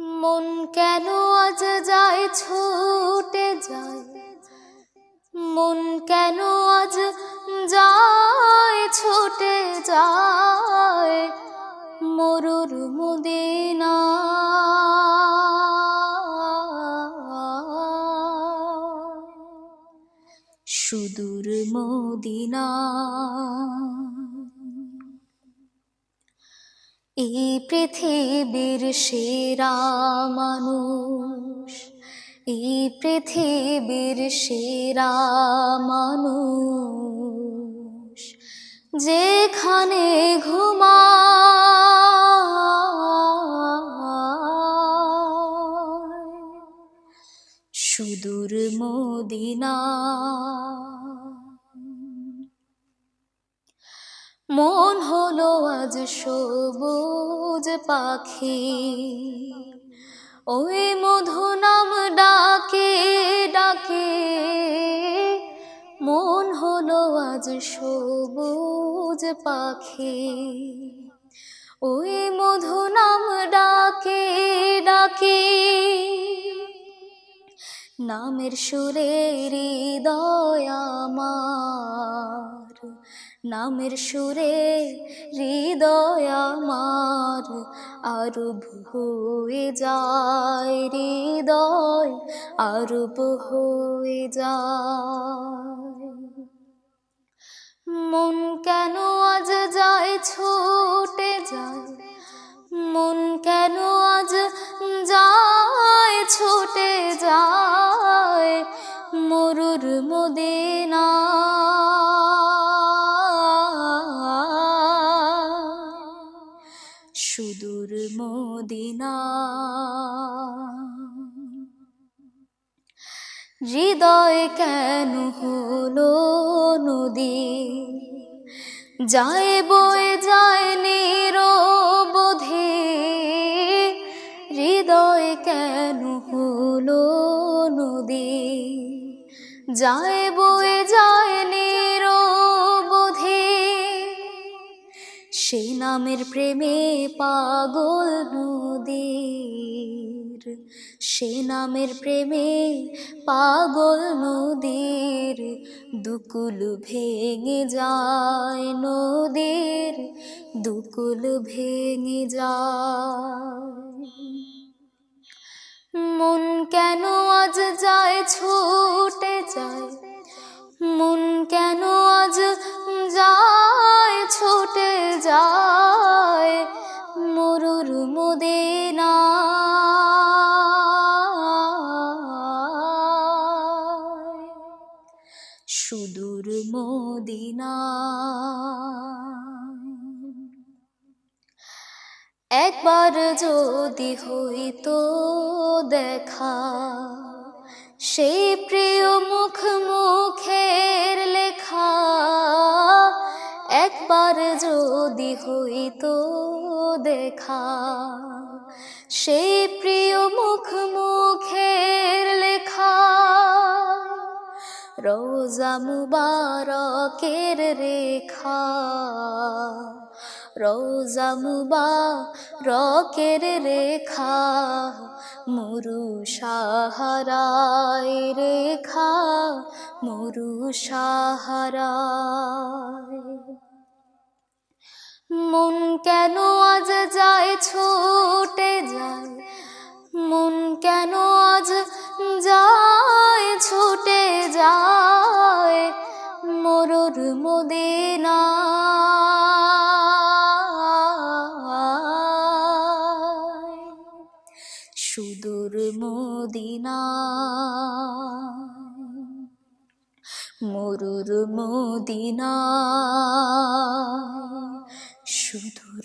মন কেন আজ যায় ছুটে যায়? মন কেন আজ যায় ছুটে যায়? মরুর মুদিনা। সুদূর মদিনা। এই পৃথিবীর সেরা মানুষ এই পৃথিবীর সেরা মানুষ। যেখানে ঘুমায় সুদূর মদিনা মন হলো আজ সবুজ পাখি। ওই মধু নাম ডাকে ডাকে। মন হলো আজ সবুজ পাখি। ওই মধু নাম ডাকে ডাকে। নামের সুরে হৃদয় আমার। নামের সুরে হৃদয় আমার আরব হয়ে যায়, হৃদয় আরব হয়ে যায়। মন কেন আজ যায়, ছোটে যায়? হৃদয় কেন হলো নদী? যায় বয়ে যায় নিরবধি হৃদয় কেন হলো নদী? যায় বয়ে যায় সে নামের প্রেমে পাগল নদীর সে নামের প্রেমে পাগল নদীর, দুকুল ভেঙে যায় নদীর, দুকুল ভেঙে যায়। মন কেন আজ যায়, ছুটে যায়। মন কেন সুদূর মদিনা। একবার যদি হইতো দেখা সেই প্রিয় মুখ মুখের লেখা। একবার যদি হইতো দেখা সেই প্রিয় মুখ মুখের রোজা মুবারকের রেখা, রোজা মুবারকের রেখা মুরু সাহারায় রেখা মুরু সাহারায় মন কেন আজ যায়, ছোটে যায়, মন কেন মদিনা মরুর মদিনা সুদূর